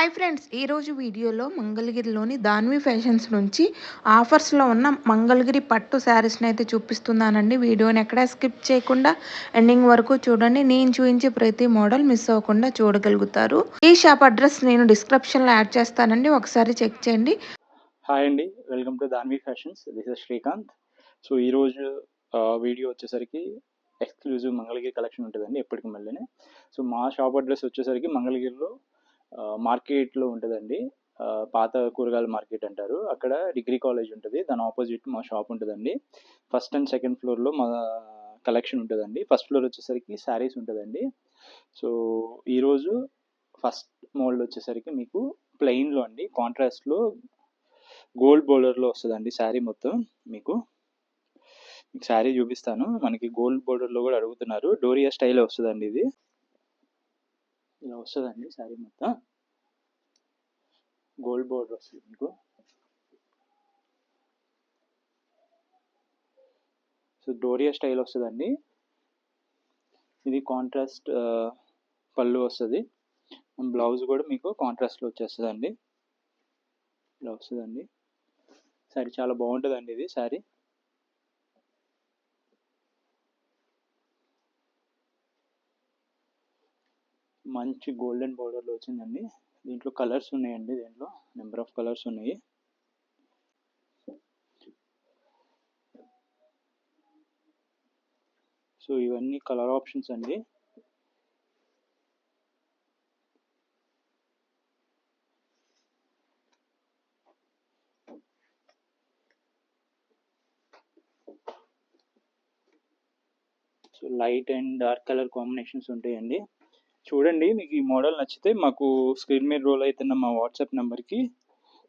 Hi friends ఈరోజు వీడియోలో మంగళగిరిలోని దాన్వి ఫ్యాషన్స్ నుంచి ఆఫర్స్లో ఉన్న మంగళగిరి పట్టు శారీస్ని అయితే చూపిస్తున్నానండి. వీడియోని ఎక్కడా స్కిప్ చేయకుండా ఎండింగ్ వరకు చూడండి. నేను చూపించే ప్రతి మోడల్ మిస్ అవ్వకుండా చూడగలుగుతారు. ఈ షాప్ అడ్రస్ నేను డిస్క్రిప్షన్లో యాడ్ చేస్తానండి. ఒకసారి చెక్ చేయండి. హాయ్ అండి welcome to Danvi fashions. This is Srikanth. So ఈరోజు వీడియో వచ్చేసరికి ఎక్స్క్లూజివ్ మంగళగిరి కలెక్షన్ ఉంటుందండి ఎప్పటికి మళ్ళీనే. సో మా షాప్ అడ్రస్ వచ్చేసరికి మంగళగిరిలో మార్కెట్లో ఉంటుందండి. పాత కూరగాయల మార్కెట్ అంటారు. అక్కడ డిగ్రీ కాలేజ్ ఉంటుంది. దాని ఆపోజిట్ మా షాప్ ఉంటుందండి. ఫస్ట్ అండ్ సెకండ్ ఫ్లోర్లో మా కలెక్షన్ ఉంటుందండి. ఫస్ట్ ఫ్లోర్ వచ్చేసరికి శారీస్ ఉంటుందండి. సో ఈరోజు ఫస్ట్ మోల్డ్ వచ్చేసరికి మీకు ప్లెయిన్లో అండి కాంట్రాస్ట్లో గోల్డ్ బోర్డర్లో వస్తుందండి శారీ మొత్తం మీకు. మీకు శారీ చూపిస్తాను. మనకి గోల్డ్ బోర్డర్లో కూడా అడుగుతున్నారు. డోరియా స్టైల్ వస్తుందండి ఇది. ఇలా వస్తుందండి శారీ మొత్తం. గోల్డ్ బోర్డర్ వస్తుంది మీకు. సో డోరియా స్టైల్ వస్తుందండి. ఇది కాంట్రాస్ట్ పళ్ళు వస్తుంది. బ్లౌజ్ కూడా మీకు కాంట్రాస్ట్లో వచ్చేస్తుందండి. ఇలా వస్తుందండి. సారీ చాలా బాగుంటుందండి ఇది సారీ. మంచి గోల్డెన్ బోర్డర్లో వచ్చిందండి. దీంట్లో కలర్స్ ఉన్నాయండి దీంట్లో. నెంబర్ ఆఫ్ కలర్స్ ఉన్నాయి. సో ఇవన్నీ కలర్ ఆప్షన్స్ అండి. So light and dark colour combinations ఉంటాయండి. చూడండి మీకు ఈ మోడల్ నచ్చితే మాకు స్క్రీన్ మీద రోల్ అవుతున్న మా వాట్సాప్ నెంబర్కి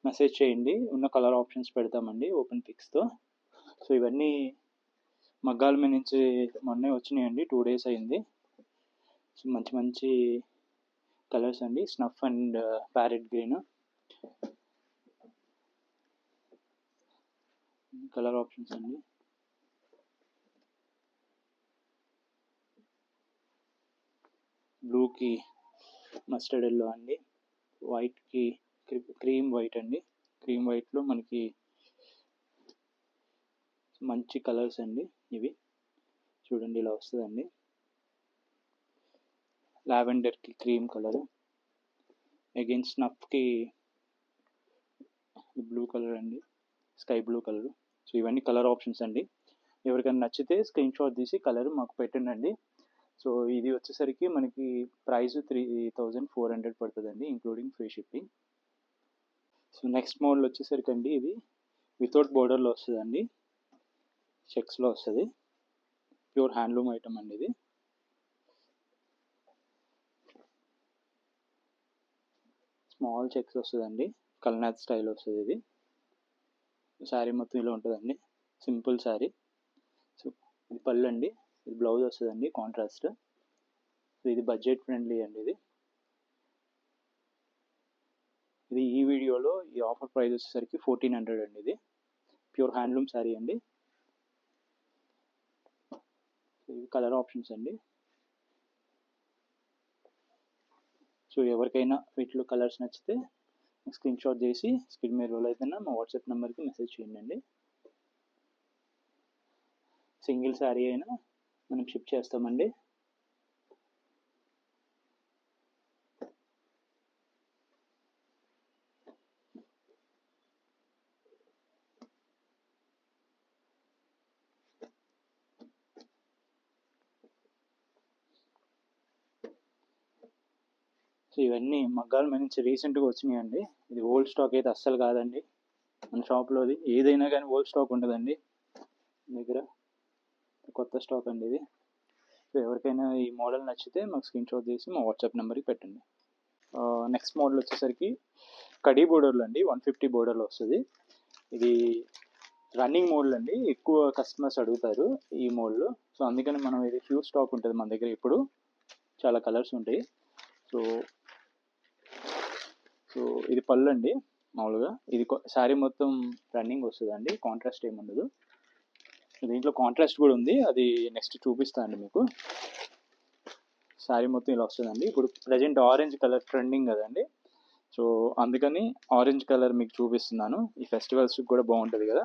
మెసేజ్ చేయండి. ఉన్న కలర్ ఆప్షన్స్ పెడతామండి ఓపెన్ పిక్స్తో. సో ఇవన్నీ మగ్గాల మీద నుంచి మొన్నే వచ్చినాయండి టూ డేస్ అయింది. సో మంచి మంచి కలర్స్ అండి snuff and parrot green. Colour options అండి. బ్లూకి మస్టర్డ్ ఎల్లో అండి. వైట్కి క్రీమ్ వైట్ అండి. క్రీమ్ వైట్లో మనకి మంచి కలర్స్ అండి ఇవి. చూడండి ఇలా వస్తుందండి. లావెండర్కి క్రీమ్ కలర్. అగైన్ స్నఫ్కి బ్లూ కలర్ అండి. Sky blue colour. సో ఇవన్నీ కలర్ ఆప్షన్స్ అండి. ఎవరికైనా నచ్చితే స్క్రీన్ షాట్ తీసి కలర్ మాకు పెట్టండి సో ఇది వచ్చేసరికి మనకి price three thousand four hundred పడుతుందండి including free shipping so next model వచ్చేసరికి అండి ఇది వితౌట్ బోర్డర్లో వస్తుందండి. చెక్స్లో వస్తుంది. ప్యూర్ హ్యాండ్లూమ్ ఐటమ్ అండి ఇది. స్మాల్ చెక్స్ వస్తుందండి. కల్నాథ్ స్టైల్ వస్తుంది ఇది. శారీ మొత్తం ఇలా ఉంటుందండి. సింపుల్ శారీ సో ఇది పళ్ళు అండి. ఇది బ్లౌజ్ వస్తుందండి కాంట్రాస్ట్ సో ఇది బడ్జెట్ ఫ్రెండ్లీ అండి ఇది. ఇది ఈ వీడియోలో ఈ ఆఫర్ ప్రైస్ వచ్చేసరికి ఫోర్టీన్ హండ్రెడ్ అండి ఇది. ప్యూర్ హ్యాండ్లూమ్ శారీ అండి. ఇవి కలర్ ఆప్షన్స్ అండి. సో ఎవరికైనా వీటిలో కలర్స్ నచ్చితే స్క్రీన్ షాట్ చేసి స్క్రీన్ మీద రోల్ అయితేనే మా వాట్సాప్ నెంబర్కి మెసేజ్ చేయండి సింగిల్ శారీ అయినా మనం షిఫ్ట్ చేస్తామండి. సో ఇవన్నీ మగ్గాల మీద నుంచి రీసెంట్గా వచ్చినాయండి. ఇది ఓల్డ్ స్టాక్ అయితే అస్సలు కాదండి. మన షాప్లోది ఏదైనా కానీ ఓల్డ్ స్టాక్ ఉండదండి. దగ్గర కొత్త స్టాక్ అండి ఇది. సో ఎవరికైనా ఈ మోడల్ నచ్చితే మాకు స్క్రీన్ షాట్ చేసి మా వాట్సాప్ నెంబర్కి పెట్టండి. నెక్స్ట్ మోడల్ వచ్చేసరికి కడీ బోర్డర్లో అండి వన్ ఫిఫ్టీ బోర్డర్లో వస్తుంది. ఇది రన్నింగ్ మోడల్ అండి ఎక్కువ కస్టమర్స్ అడుగుతారు ఈ మోడల్ సో అందుకని మనం ఇది ఫ్యూ స్టాక్ ఉంటుంది మన దగ్గర ఇప్పుడు. చాలా కలర్స్ ఉంటాయి. సో సో ఇది పళ్ళు అండి మామూలుగా. ఇది శారీ మొత్తం రన్నింగ్ వస్తుందండి కాంట్రాస్ట్ ఏమి ఉండదు. దీంట్లో కాంట్రాస్ట్ కూడా ఉంది. అది నెక్స్ట్ చూపిస్తాను అండి మీకు. శారీ మొత్తం ఇలా వస్తుందండి. ఇప్పుడు ప్రజెంట్ ఆరెంజ్ కలర్ ట్రెండింగ్ కదండి. సో అందుకని ఆరెంజ్ కలర్ మీకు చూపిస్తున్నాను. ఈ ఫెస్టివల్స్కి కూడా బాగుంటుంది కదా.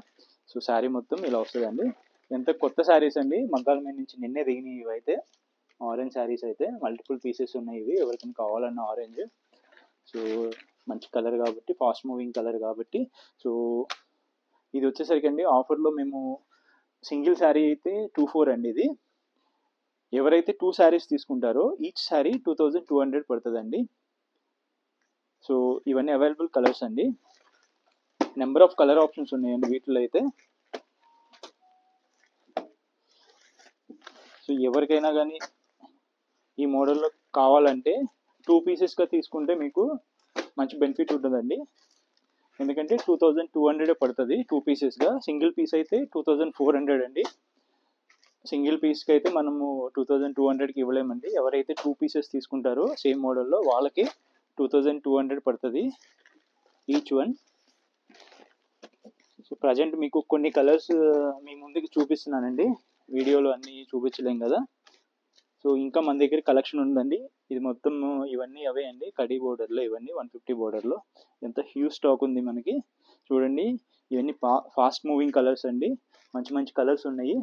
సో శారీ మొత్తం ఇలా వస్తుందండి. ఎంత కొత్త శారీస్ అండి. మగ్గాల మీద నుంచి నిన్నే దిగినవి ఇవి అయితే ఆరెంజ్ శారీస్ అయితే మల్టిపుల్ పీసెస్ ఉన్నాయి ఇవి. ఎవరికైనా కావాలన్న ఆరెంజ్ సో మంచి కలర్ కాబట్టి ఫాస్ట్ మూవింగ్ కలర్ కాబట్టి. సో ఇది వచ్చేసరికి అండి ఆఫర్లో మేము సింగిల్ శారీ అయితే టూ ఫోర్ అండి ఇది. ఎవరైతే టూ శారీస్ తీసుకుంటారో each sari two thousand two hundred పడుతుందండి. సో ఇవన్నీ అవైలబుల్ కలర్స్ అండి. నెంబర్ ఆఫ్ కలర్ ఆప్షన్స్ ఉన్నాయండి వీటిలో అయితే. సో ఎవరికైనా కానీ ఈ మోడల్లో కావాలంటే టూ పీసెస్గా తీసుకుంటే మీకు మంచి బెనిఫిట్ ఉంటుందండి. ఎందుకంటే టూ థౌజండ్ టూ హండ్రెడ్ పడుతుంది టూ పీసెస్గా. సింగిల్ పీస్ అయితే టూ థౌజండ్ ఫోర్ హండ్రెడ్ అండి. సింగిల్ పీస్కి అయితే మనము టూ థౌజండ్ టూ హండ్రెడ్కి ఇవ్వలేమండి. ఎవరైతే టూ పీసెస్ తీసుకుంటారో సేమ్ మోడల్లో వాళ్ళకి టూ థౌజండ్ టూ హండ్రెడ్ పడుతుంది ఈచ్ వన్. సో ప్రజెంట్ మీకు కొన్ని కలర్స్ మీ ముందుకు చూపిస్తున్నానండి. వీడియోలో అన్నీ చూపించలేం కదా. సో ఇంకా మన దగ్గర కలెక్షన్ ఉందండి. ఇది మొత్తం ఇవన్నీ అవే అండి. కడీ బోర్డర్లో ఇవన్నీ వన్ ఫిఫ్టీ బోర్డర్లో. ఎంత హ్యూజ్ స్టాక్ ఉంది మనకి. చూడండి ఇవన్నీ ఫా ఫాస్ట్ మూవింగ్ కలర్స్ అండి. మంచి మంచి కలర్స్ ఉన్నాయి.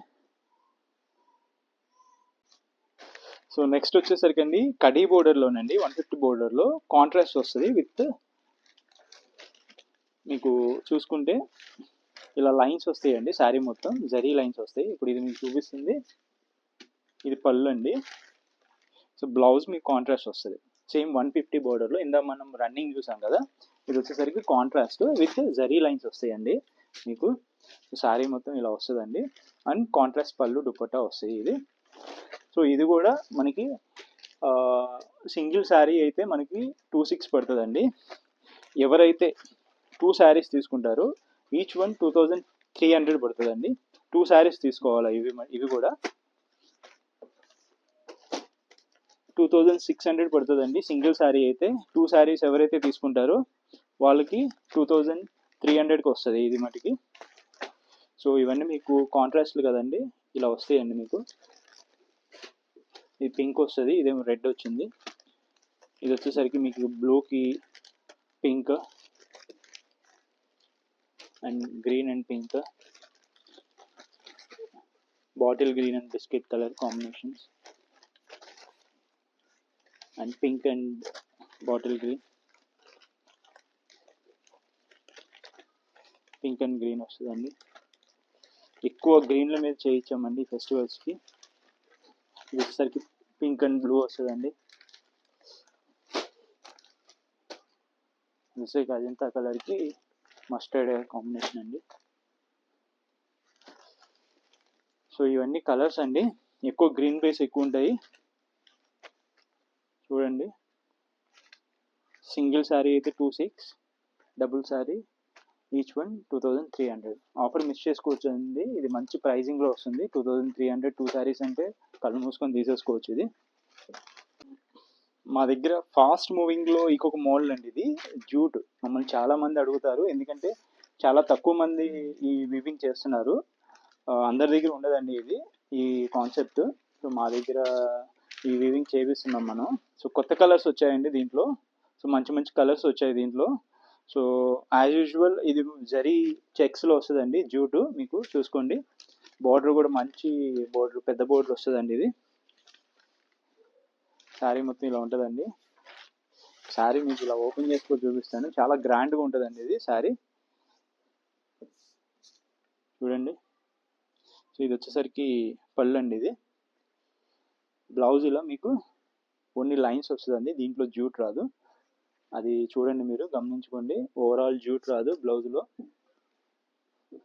సో నెక్స్ట్ వచ్చేసరికి అండి కడీ బోర్డర్లోనండి వన్ ఫిఫ్టీ బోర్డర్లో కాంట్రాస్ట్ వస్తుంది విత్ మీకు చూసుకుంటే ఇలా లైన్స్ వస్తాయండి శారీ మొత్తం జరీ లైన్స్ వస్తాయి. ఇప్పుడు ఇది మీకు చూపిస్తుంది. ఇది పళ్ళు అండి. సో బ్లౌజ్ మీకు కాంట్రాస్ట్ వస్తుంది. సేమ్ వన్ ఫిఫ్టీ బోర్డర్లో ఇందా మనం రన్నింగ్ చూసాం కదా ఇది వచ్చేసరికి కాంట్రాస్ట్ విత్ జరీ లైన్స్ వస్తాయండి. మీకు శారీ మొత్తం ఇలా వస్తుందండి. అండ్ కాంట్రాస్ట్ పళ్ళు దుపట్టా వస్తాయి ఇది. సో ఇది కూడా మనకి సింగిల్ శారీ అయితే మనకి టూ సిక్స్ పడుతుందండి. ఎవరైతే టూ శారీస్ తీసుకుంటారో each one two thousand three hundred పడుతుందండి. టూ శారీస్ తీసుకోవాలి ఇవి ఇవి కూడా? టూ థౌజండ్ సిక్స్ హండ్రెడ్ పడుతుందండి. సింగిల్ శారీ అయితే. టూ శారీస్ ఎవరైతే తీసుకుంటారో వాళ్ళకి టూ థౌజండ్ త్రీ హండ్రెడ్కి వస్తుంది ఇది మటుకి. సో ఇవన్నీ మీకు కాంట్రాస్ట్లు కదండి. ఇలా వస్తాయండి మీకు. ఇది పింక్ వస్తుంది. ఇదేమో రెడ్ వచ్చింది. ఇది వచ్చేసరికి మీకు బ్లూకి pink and green and pink bottle green and biscuit colour combinations. And pink and bottle green pink and green వస్తుందండి. ఎక్కువ గ్రీన్ల మీద చేయించామండి ఫెస్టివల్స్కి ఇది వచ్చేసరికి పింక్ అండ్ బ్లూ వస్తుందండి. వచ్చేసరికి అజంతా కలర్కి మస్టర్డ్ కాంబినేషన్ అండి. సో ఇవన్నీ కలర్స్ అండి. ఎక్కువ గ్రీన్ బేస్ ఎక్కువ ఉంటాయి. చూడండి. సింగిల్ శారీ అయితే two six double sari each one two thousand three hundred offer miss చేసుకోవచ్చు అండి ఇది మంచి ప్రైజింగ్లో వస్తుంది. Two thousand three hundred two saris అంటే కళ్ళు మూసుకొని తీసేసుకోవచ్చు ఇది. మా దగ్గర ఫాస్ట్ మూవింగ్లో ఇంకొక మోడల్ అండి ఇది. జూట్ మమ్మల్ని చాలామంది అడుగుతారు. ఎందుకంటే చాలా తక్కువ మంది ఈ వివింగ్ చేస్తున్నారు. అందరి దగ్గర ఉండదండి ఇది ఈ కాన్సెప్ట్ సో మా దగ్గర ఈ వీవింగ్ చేపిస్తున్నాం మనం. సో కొత్త కలర్స్ వచ్చాయండి దీంట్లో. సో మంచి మంచి కలర్స్ వచ్చాయి దీంట్లో. సో యాజ్ యూజువల్ ఇది జరీ చెక్స్లో వస్తుందండి. జూటు మీకు చూసుకోండి. బార్డర్ కూడా మంచి బోర్డర్ పెద్ద బోర్డర్ వస్తుందండి ఇది. శారీ మొత్తం ఇలా ఉంటుందండి. శారీ మీకు ఇలా ఓపెన్ చేసుకొని చూపిస్తాను. చాలా గ్రాండ్గా ఉంటుందండి ఇది శారీ చూడండి. సో ఇది వచ్చేసరికి పళ్ళు అండి ఇది. బ్లౌజ్ ఇలా మీకు కొన్ని లైన్స్ వస్తుందండి. దీంట్లో జ్యూట్ రాదు. అది చూడండి మీరు గమనించుకోండి. ఓవరాల్ జ్యూట్ రాదు బ్లౌజ్లో.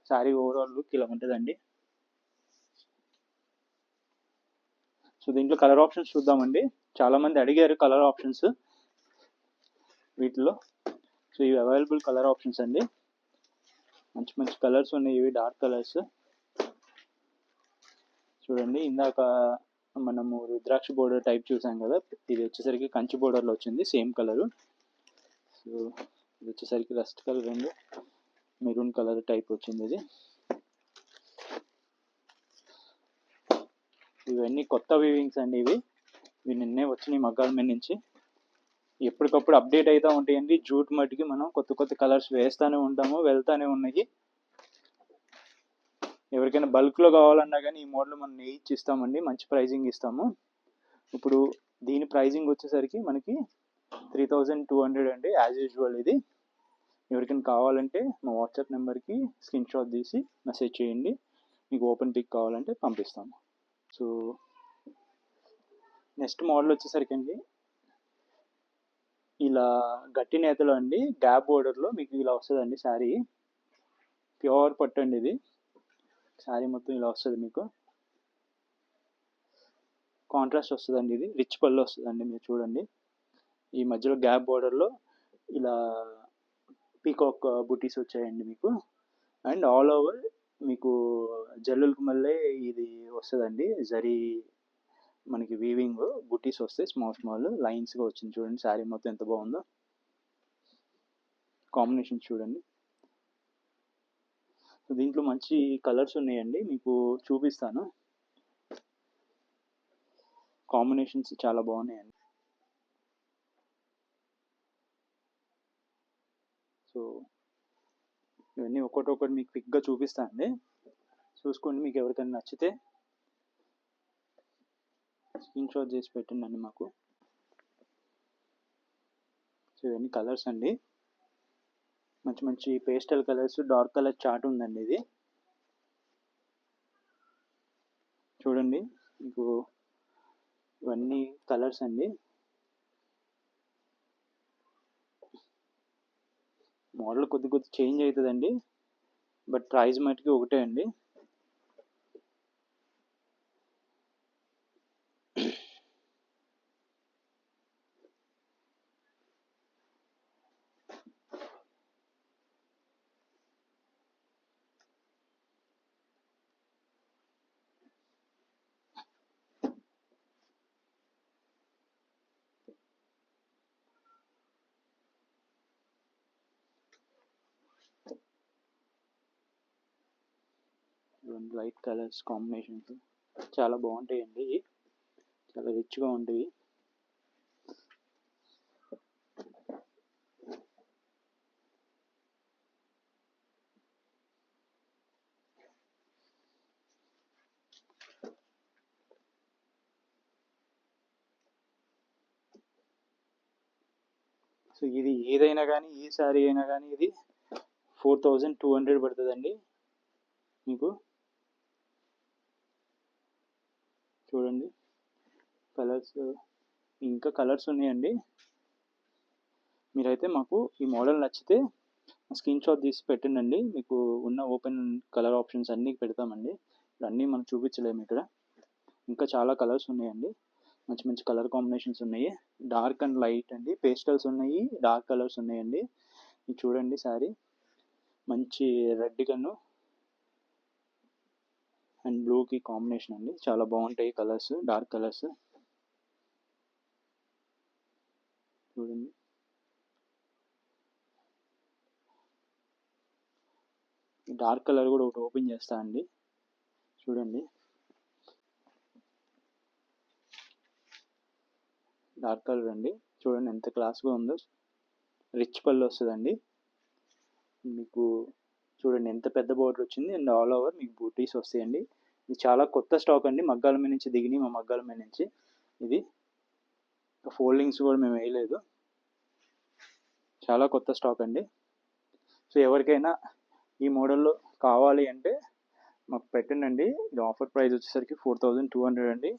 శారీ ఓవరాల్ లుక్ ఇలా ఉంటుందండి. సో దీంట్లో కలర్ ఆప్షన్స్ చూద్దామండి. చాలామంది అడిగారు కలర్ ఆప్షన్స్ వీటిలో. సో ఇవి అవైలబుల్ కలర్ ఆప్షన్స్ అండి. మంచి మంచి కలర్స్ ఉన్నాయి. ఇవి డార్క్ కలర్స్ చూడండి ఇందాక మనము రుద్రాక్ష బోర్డర్ టైప్ చూసాం కదా ఇది వచ్చేసరికి కంచి బోర్డర్లో వచ్చింది సేమ్ కలరు సో ఇది వచ్చేసరికి రస్ట్ కలర్ అండి మెరూన్ కలర్ టైప్ వచ్చింది ఇది. ఇవన్నీ కొత్త వీవింగ్స్ అండి ఇవి. ఇవి నిన్నే వచ్చినాయి మగ్గాల మీద నుంచి. ఎప్పటికప్పుడు అప్డేట్ అవుతూ ఉంటాయండి. జూట్ మట్టికి మనం కొత్త కొత్త కలర్స్ వేస్తూనే ఉంటాము వెళ్తానే ఉన్నాయి. ఎవరికైనా బల్క్లో కావాలన్నా కానీ ఈ మోడల్ మనం నెయ్యి ఇస్తామండి మంచి ప్రైజింగ్ ఇస్తాము. ఇప్పుడు దీని ప్రైజింగ్ వచ్చేసరికి మనకి త్రీ థౌజండ్ టూ హండ్రెడ్ అండి యాజ్ యూజువల్ ఇది. ఎవరికైనా కావాలంటే మా వాట్సాప్ నెంబర్కి స్క్రీన్ షాట్ తీసి మెసేజ్ చేయండి. మీకు ఓపెన్ పిక్ కావాలంటే పంపిస్తాము. సో నెక్స్ట్ మోడల్ వచ్చేసరికి అండి ఇలా గట్టి నేతలో అండి గ్యాప్ బోర్డర్లో మీకు ఇలా వస్తుందండి శారీ. ప్యూర్ పట్టు అండి ఇది. శారీ మొత్తం ఇలా వస్తుంది మీకు. కాంట్రాస్ట్ వస్తుందండి ఇది. రిచ్ పళ్ళు వస్తుందండి మీరు చూడండి. ఈ మధ్యలో గ్యాప్ బోర్డర్లో ఇలా పీకాక్ బుటీస్ వచ్చాయండి మీకు. అండ్ ఆల్ ఓవర్ మీకు జల్లులకు మళ్ళీ ఇది వస్తుందండి. జరీ మనకి వీవింగ్ బుటీస్ వస్తాయి స్మాల్ స్మాల్ లైన్స్గా వచ్చింది చూడండి. శారీ మొత్తం ఎంత బాగుందో. కాంబినేషన్ చూడండి. సో దీంట్లో మంచి కలర్స్ ఉన్నాయండి. మీకు చూపిస్తాను. కాంబినేషన్స్ చాలా బాగున్నాయండి. సో ఇవన్నీ ఒకటి మీకు క్విక్గా చూపిస్తాను అండి. చూసుకోండి మీకు ఎవరికైనా నచ్చితే. స్క్రీన్ షాట్ చేసి పెట్టండి మాకు. సో ఇవన్నీ కలర్స్ అండి. మంచి మంచి pastel colours dark colour chart ఉందండి ఇది. చూడండి మీకు ఇవన్నీ కలర్స్ అండి. మోడల్ కొద్ది కొద్ది చేంజ్ అవుతుందండి బట్ ప్రైస్ మటుకి ఒకటే అండి. ఇవన్నీ లైట్ కలర్స్ కాంబినేషన్స్. చాలా బాగుంటాయండి ఇవి. చాలా రిచ్గా ఉంటాయి. సో ఇది ఏదైనా కానీ ఈ సారీ అయినా కానీ ఇది ఫోర్ థౌజండ్ టూ హండ్రెడ్ పడుతుందండి మీకు. చూడండి. కలర్స్ ఇంకా కలర్స్ ఉన్నాయండి. మీరైతే మాకు ఈ మోడల్ నచ్చితే స్క్రీన్ షాట్ తీసి పెట్టండి మీకు ఉన్న ఓపెన్ కలర్ ఆప్షన్స్ అన్నీ పెడతామండి. ఇవన్నీ అన్నీ మనం చూపించలేము ఇక్కడ. ఇంకా చాలా కలర్స్ ఉన్నాయండి. మంచి మంచి కలర్ కాంబినేషన్స్ ఉన్నాయి. డార్క్ అండ్ లైట్ అండి. పేస్టల్స్ ఉన్నాయి. డార్క్ కలర్స్ ఉన్నాయండి. ఇది చూడండి సారీ. మంచి రెడ్ కన్ను అండ్ బ్లూకి కాంబినేషన్ అండి. చాలా బాగుంటాయి కలర్స్ డార్క్ కలర్స్. చూడండి. డార్క్ కలర్ కూడా ఒకటి ఓపెన్ చేస్తా అండి. చూడండి. డార్క్ కలర్ అండి. చూడండి ఎంత క్లాస్గా ఉందో. రిచ్ పళ్ళు వస్తుందండి. మీకు చూడండి ఎంత పెద్ద బోర్డర్ వచ్చింది అండ్ ఆల్ ఓవర్ మీకు బూటీస్ వస్తాయండి. ఇది చాలా కొత్త స్టాక్ అండి. మగ్గాల మీద నుంచి దిగినాయి మా మగ్గాల మీద నుంచి. ఇది ఫోల్డింగ్స్ కూడా మేము వేయలేదు. చాలా కొత్త స్టాక్ అండి. సో ఎవరికైనా ఈ మోడల్లో కావాలి అంటే మాకు పెట్టండి ఇది ఆఫర్ ప్రైస్ వచ్చేసరికి ఫోర్ థౌజండ్ టూ హండ్రెడ్ అండి.